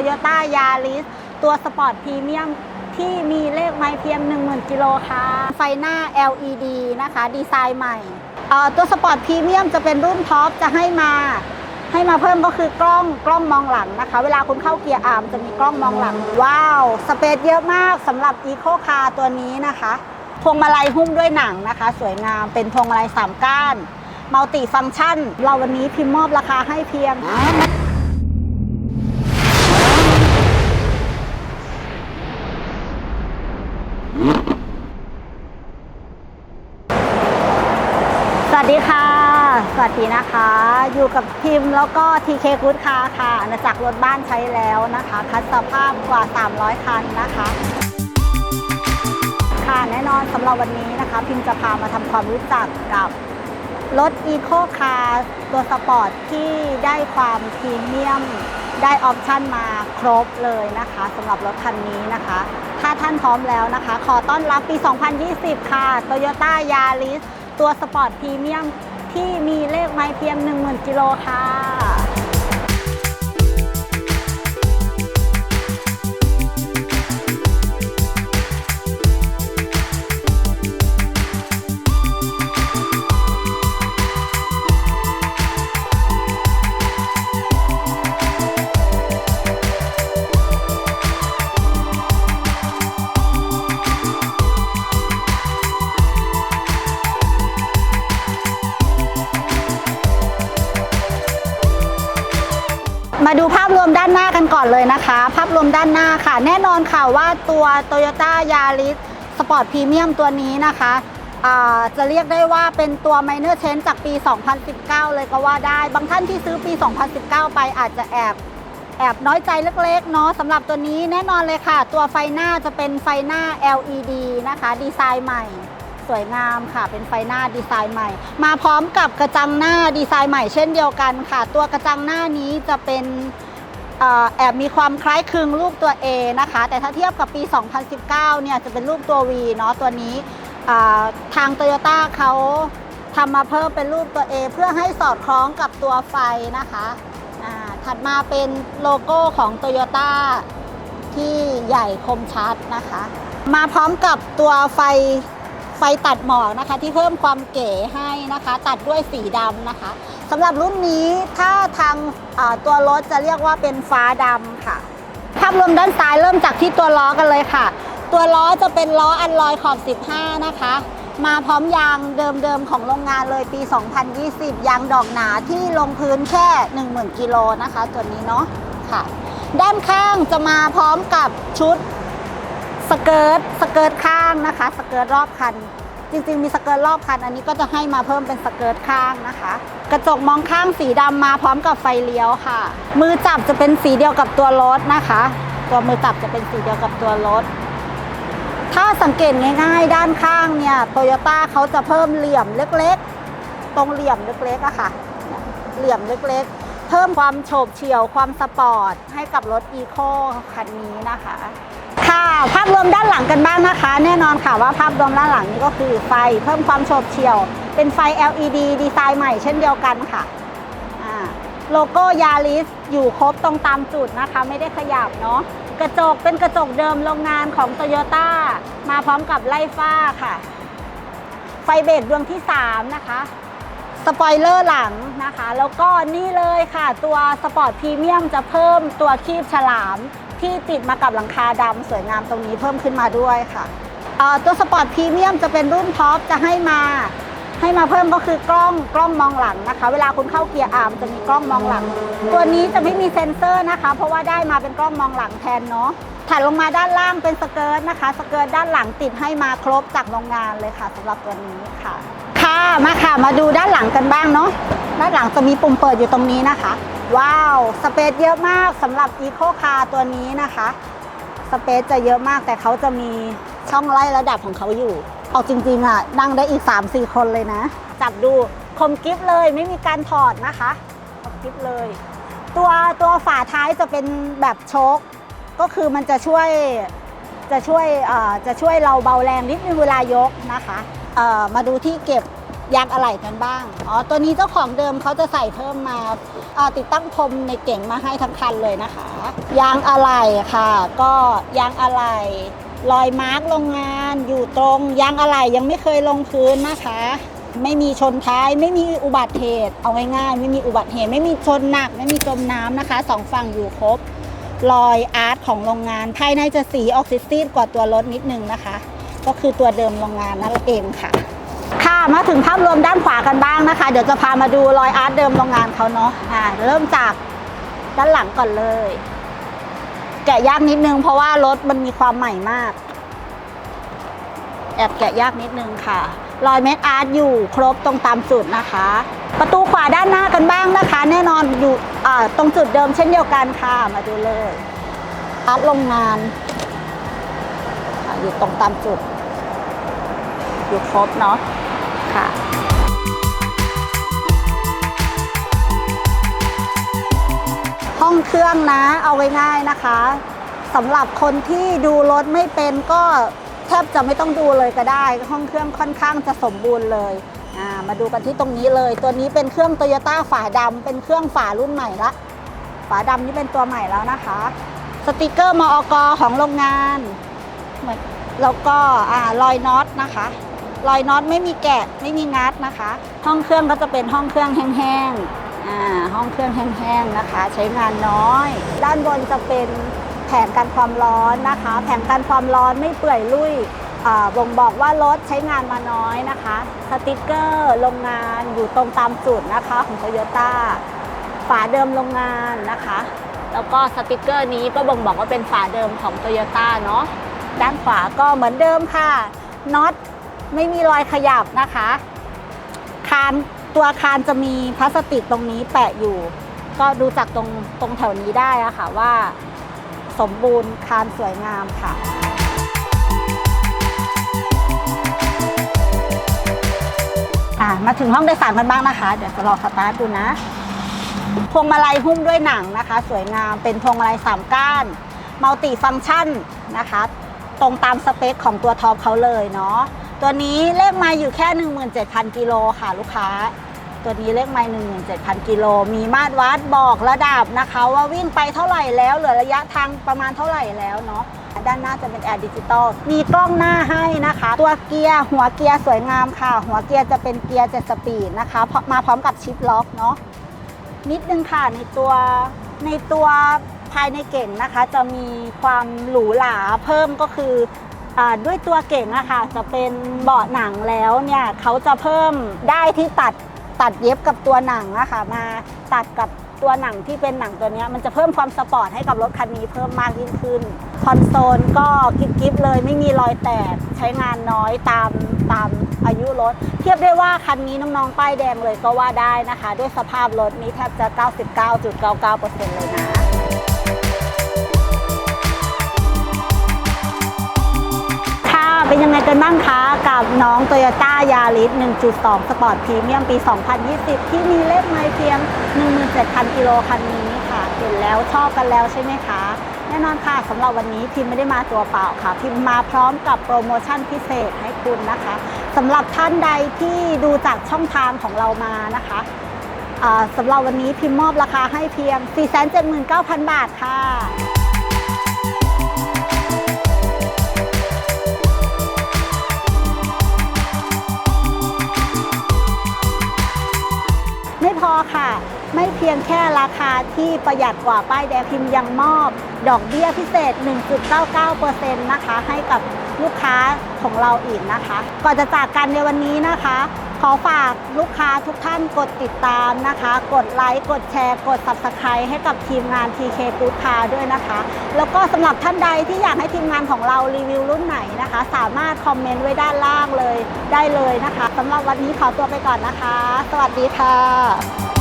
Toyota Yaris ตัวสปอร์ตพรีเมียมที่มีเลขไม้เพียง 10,000กิโลค่ะ ไฟหน้า LED นะคะ ดีไซน์ใหม่ ตัวสปอร์ตพรีเมียมจะเป็นรุ่นท็อปจะให้มาให้มาเพิ่มก็คือกล้องกล้องมองหลังนะคะ เวลาคุณเข้าเกียร์อาร์มจะมีกล้องมองหลัง ว้าว สเปซเยอะมากสำหรับ Eco Car ตัวนี้นะคะพวงมาลัยหุ้มด้วยหนังนะคะ สวยงามเป็นพวงมาลัยสามก้านมัลติฟัง c t ชัน เราวันนี้พิมพ์มอบราคาให้เพียง สวัสดีค่ะ สวัสดีนะคะ อยู่กับพิมพ์แล้วก็ TK Good Car ค่ะอาณาจักรรถบ้านใช้แล้วนะคะ คัดสภาพกว่า 300 คันนะคะ ค่ะแน่นอนสำหรับวันนี้นะคะ พิมพ์จะพามาทำความรู้จักกับรถ Eco Car ตัวสปอร์ตที่ได้ความพรีเมียมได้ออปชั่นมาครบเลยนะคะสำหรับรถคันนี้นะคะ ถ้าท่านพร้อมแล้วนะคะ ขอต้อนรับปี 2020 ค่ะ Toyota Yaris ตัวสปอร์ตพรีเมียมที่มีเลขไม้เพียง 10,000 กิโลค่ะ มาดูภาพรวมด้านหน้ากันก่อนเลยนะคะ ภาพรวมด้านหน้าค่ะ แน่นอนค่ะว่าตัว Toyota Yaris Sport Premium ตัวนี้นะคะจะเรียกได้ว่าเป็นตัว Minor Change จากปี 2019 เลยก็ว่าได้ บางท่านที่ซื้อปี 2019 ไปอาจจะแอบแอบน้อยใจเล็กๆเนาะสำหรับตัวนี้แน่นอนเลยค่ะ ตัวไฟหน้าจะเป็นไฟหน้า LED นะคะ ดีไซน์ใหม่ สวยงามค่ะ เป็นไฟหน้าดีไซน์ใหม่ มาพร้อมกับกระจังหน้าดีไซน์ใหม่เช่นเดียวกันค่ะ ตัวกระจังหน้านี้จะเป็นอแอบมีความคล้ายคลึงรูปตัว A นะคะ แต่ถ้าเทียบกับปี 2019 เนี่ยจะเป็นรูปตัว V เนาะตัวนี้ทาง Toyota เขาทำมาเพิ่มเป็นรูปตัว A เพื่อให้สอดคล้องกับตัวไฟนะคะถัดมาเป็นโลโก้ของ Toyota ที่ใหญ่คมชัดนะคะ มาพร้อมกับตัวไฟ ไฟตัดหมอกนะคะ ที่เพิ่มความเก๋ให้นะคะ ตัดด้วยสีดำนะคะสำหรับรุ่นนี้ถ้าทางตัวรถจะเรียกว่าเป็นฟ้าดำค่ะ ภาพรวมด้านซ้ายเริ่มจากที่ตัวล้อกันเลยค่ะ ตัวล้อจะเป็นล้ออันลอยขอบ 15 นะคะ มาพร้อมยางเดิมๆของโรงงานเลยปี 2020 ยางดอกหนาที่ลงพื้นแค่ 10,000กิโลนะคะ ตัวนี้เนาะค่ะ ด้านข้างจะมาพร้อมกับชุด สเกิร์ตสเกิร์ตข้างนะคะ สเกิร์ตรอบคัน จริงๆ มีสเกิร์ตรอบคัน อันนี้ก็จะให้มาเพิ่มเป็นสเกิร์ตข้างนะคะ กระจกมองข้างสีดำมาพร้อมกับไฟเลี้ยวค่ะ มือจับจะเป็นสีเดียวกับตัวรถนะคะ ตัวมือจับจะเป็นสีเดียวกับตัวรถ ถ้าสังเกตง่ายๆ ด้านข้างเนี่ยโตโยต้าเขาจะเพิ่มเหลี่ยมเล็กๆ ตรงเหลี่ยมเล็กๆอะค่ะ เหลี่ยมเล็กๆ เพิ่มความโฉบเฉี่ยวความสปอร์ตให้กับรถอีโคคันนี้นะคะ ค่ะ ภาพรวมด้านหลังกันบ้างนะคะ แน่นอนค่ะว่าภาพรวมด้านหลังนี้ก็คือไฟเพิ่มความโฉบเฉี่ยว เป็นไฟ LED ดีไซน์ใหม่เช่นเดียวกันค่ะโลโก้ยาริสอยู่ครบตรงตามจุดนะคะ ไม่ได้ขยับเนาะกระจกเป็นกระจกเดิมโรงงานของโตโยต้ามาพร้อมกับไล่ฟ้าค่ะ ไฟเบรกดวงที่ 3 นะคะสปอยเลอร์หลังนะคะ แล้วก็นี่เลยค่ะ ตัวสปอร์ตพรีเมียมจะเพิ่มตัวคีบฉลาม ที่ติดมากับหลังคาดำสวยงามตรงนี้เพิ่มขึ้นมาด้วยค่ะตัวสปอร์ตพรีเมียมจะเป็นรุ่นท็อปจะให้มาให้มาเพิ่มก็คือกล้องกล้องมองหลังนะคะ เวลาคุณเข้าเกียร์อาร์มจะมีกล้องมองหลัง ตัวนี้จะไม่มีเซ็นเซอร์นะคะ เพราะว่าได้มาเป็นกล้องมองหลังแทนเนาะถัดลงมาด้านล่างเป็นสเกิร์ตนะคะ สเกิร์ตด้านหลังติดให้มาครบจากโรงงานเลยค่ะสำหรับตัวนี้ค่ะ ค่ะมาค่ะมาดูด้านหลังกันบ้างเนาะด้านหลังจะมีปุ่มเปิดอยู่ตรงนี้นะคะ ว้าว สเปซเยอะมากสำหรับ Eco Car ตัวนี้นะคะ สเปซจะเยอะมากแต่เขาจะมีช่องไล่ระดับของเขาอยู่ เอาจริงๆอะ นั่งได้อีก 3-4 คนเลยนะ จับดูคมกิฟเลยไม่มีการถอดนะคะคมกิฟเลย ตัวตัวฝาท้ายจะเป็นแบบโชคก็คือมันจะช่วยจะช่วยเอ่อจะช่วยเราเบาแรงนิดนึงเวลายกนะคะเอ่อมาดูที่เก็บ ยางอะไหล่กันบ้าง อ๋อ ตัวนี้เจ้าของเดิมเขาจะใส่เพิ่มมาติดตั้งพรมในเก่งมาให้ทั้งคันเลยนะคะ ยางอะไหล่ค่ะ ก็ยางอะไหล่รอยมาร์กโรงงานอยู่ตรงยางอะไหล่ยังไม่เคยลงพื้นนะคะ ไม่มีชนท้ายไม่มีอุบัติเหตุเอาง่ายๆ ไม่มีอุบัติเหตุไม่มีชนหนัก ไม่มีจมน้ำนะคะสองฝั่งอยู่ครบรอยอาร์ตของโรงงาน ภายในจะสีออกซิซีดกว่าตัวรถนิดนึงนะคะ ก็คือตัวเดิมโรงงานนั่นเองค่ะ ค่ะ มาถึงภาพรวมด้านขวากันบ้างนะคะ เดี๋ยวจะพามาดูรอยอาร์ตเดิมโรงงานเขาเนาะอ่าเริ่มจากด้านหลังก่อนเลย แกะยากนิดนึงเพราะว่ารถมันมีความใหม่มาก แอบแกะยากนิดนึงค่ะรอยเม็ดอาร์ตอยู่ครบตรงตามจุดนะคะ ประตูขวาด้านหน้ากันบ้างนะคะ แน่นอนอยู่ตรงจุดเดิมเช่นเดียวกันค่ะมาดูเลยอาร์ตโรงงานค่ะอยู่ตรงตามจุด อยู่ครบเนาะ ค่ะห้องเครื่องนะเอาไว้ง่ายนะคะสำหรับคนที่ดูรถไม่เป็นก็แทบจะไม่ต้องดูเลยก็ได้ ห้องเครื่องค่อนข้างจะสมบูรณ์เลยมาดูกันที่ตรงนี้เลย ตัวนี้เป็นเครื่องโตโยต้าฝาดำเป็นเครื่องฝารุ่นใหม่ละ ฝาดำนี่เป็นตัวใหม่แล้วนะคะ สติกเกอร์มอกของโรงงานเหมือนแล้วก็อรอยน็อตนะคะ รอยน็อตไม่มีแกะไม่มีงัดนะคะ ห้องเครื่องก็จะเป็นห้องเครื่องแห้งๆอ่าห้องเครื่องแห้งๆนะคะ ใช้งานน้อย ด้านบนจะเป็นแผงกันความร้อนนะคะ แผงกันความร้อนไม่เปื่อยลุ่ยบ่งบอกว่ารถใช้งานมาน้อยนะคะ สติกเกอร์โรงงานอยู่ตรงตามจุดนะคะของโตโยต้าฝาเดิมโรงงานนะคะ แล้วก็สติกเกอร์นี้ก็บ่งบอกว่าเป็นฝาเดิมของโตโยต้าเนาะด้านขวาก็เหมือนเดิมค่ะน็อต ไม่มีรอยขยับนะคะ คานตัวคานจะมีพลาสติกตรงนี้แปะอยู่ ก็ดูจากตรงตรงแถวนี้ได้อะค่ะว่าสมบูรณ์คานสวยงามค่ะมาถึงห้องโดยสารกันบ้างนะคะ เดี๋ยวจะลองสตาร์ทดูนะ พวงมาลัยหุ้มด้วยหนังนะคะ สวยงามเป็นพวงมาลัยสามก้านมัลติฟัง c t ชันนะคะ ตรงตามสเปคของตัวท็อปเขาเลยเนาะ ตัวนี้เลขไมาอยู่แค่ 17,000 กิโลค่ะลูกค้า ตัวนี้เลขไมา17,000 กิโล มีมาตรวัดบอกระดับนะคะ ว่าวิ่งไปเท่าไหร่แล้วเหลือระยะทางประมาณเท่าไหร่แล้วเนาะด้านหน้าจะเป็นแอร์ดิจิตอล มีกล้องหน้าให้นะคะ ตัวเกียร์หัวเกียร์สวยงามค่ะ หัวเกียร์จะเป็นเกียร์เจ็ดสปีดนะคะมาพร้อมกับชิปล็อกเนาะ นิดนึงค่ะในตัวในตัวภายในเก่งนะคะ จะมีความหรูหราเพิ่มก็คือ ด้วยตัวเก่งอะค่ะจะเป็นเบาะหนังแล้วเนี่ยเขาจะเพิ่มได้ที่ตัดตัดเย็บกับตัวหนังอะค่ะมาตัดกับตัวหนังที่เป็นหนังตัวนี้มันจะเพิ่มความสปอร์ตให้กับรถคันนี้เพิ่มมากยิ่งขึ้น คอนโซลก็กิบๆเลยไม่มีรอยแตกใช้งานน้อยตามตามอายุรถ เทียบได้ว่าคันนี้น้องๆ ป้ายแดงเลยก็ว่าได้นะคะ ด้วยสภาพรถนี้แทบจะ 99.99%เลยนะ เป็นยังไงกันบ้างคะกับน้อง Toyota Yaris 1.2 Sport Premium ปี 2020 ที่มีเลขไมล์เพียง 17,000 กิโลคันนี้ค่ะเห็นแล้วชอบกันแล้วใช่ไหมคะแน่นอนค่ะสำหรับวันนี้พิมไม่ได้มาตัวเปล่าค่ะ พิมมาพร้อมกับโปรโมชั่นพิเศษให้คุณนะคะสำหรับท่านใดที่ดูจากช่องทางของเรามานะคะสำหรับวันนี้พิมมอบราคาให้เพียง 479,000 บาทค่ะ ค่ะ ไม่เพียงแค่ราคาที่ประหยัดกว่าป้ายแดงพิมพ์ยังมอบ ดอกเบี้ยพิเศษ 1.99%นะคะ ให้กับลูกค้าของเราอีกนะคะ ก่อนจะจากกันในวันนี้นะคะ ขอฝากลูกค้าทุกท่านกดติดตามนะคะ กดไลค์ กดแชร์ กด Subscribe ให้กับทีมงาน TK Good Car ด้วยนะคะ แล้วก็สำหรับท่านใดที่อยากให้ทีมงานของเรารีวิวรุ่นไหนนะคะ สามารถคอมเมนต์ไว้ด้านล่างเลยได้เลยนะคะสำหรับวันนี้ขอตัวไปก่อนนะคะ สวัสดีค่ะ